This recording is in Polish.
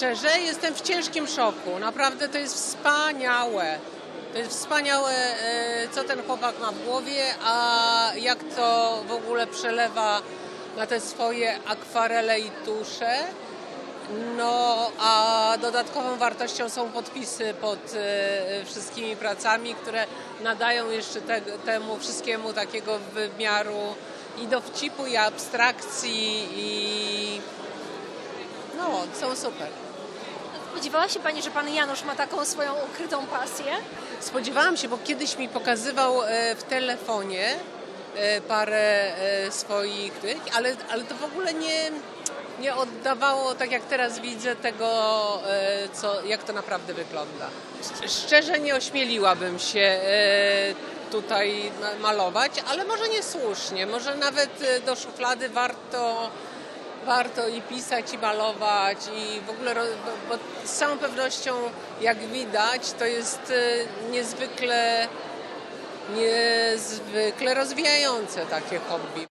Szczerze, jestem w ciężkim szoku. Naprawdę to jest wspaniałe. To jest wspaniałe, e, co ten chłopak ma w głowie, a jak to w ogóle przelewa na te swoje akwarele i tusze. No, a dodatkową wartością są podpisy pod e, wszystkimi pracami, które nadają jeszcze te, temu wszystkiemu takiego wymiaru i dowcipu, i abstrakcji, i są super. Spodziewała się Pani, że Pan Janusz ma taką swoją ukrytą pasję? Spodziewałam się, bo kiedyś mi pokazywał e, w telefonie e, parę e, swoich, tych, ale, ale to w ogóle nie, nie oddawało, tak jak teraz widzę, tego, co, jak to naprawdę wygląda. Szczerze nie ośmieliłabym się tutaj ma- malować, ale może niesłusznie, może nawet do szuflady warto warto i pisać, i malować, i w ogóle, bo, z całą pewnością, jak widać, to jest e, niezwykle, niezwykle rozwijające takie hobby.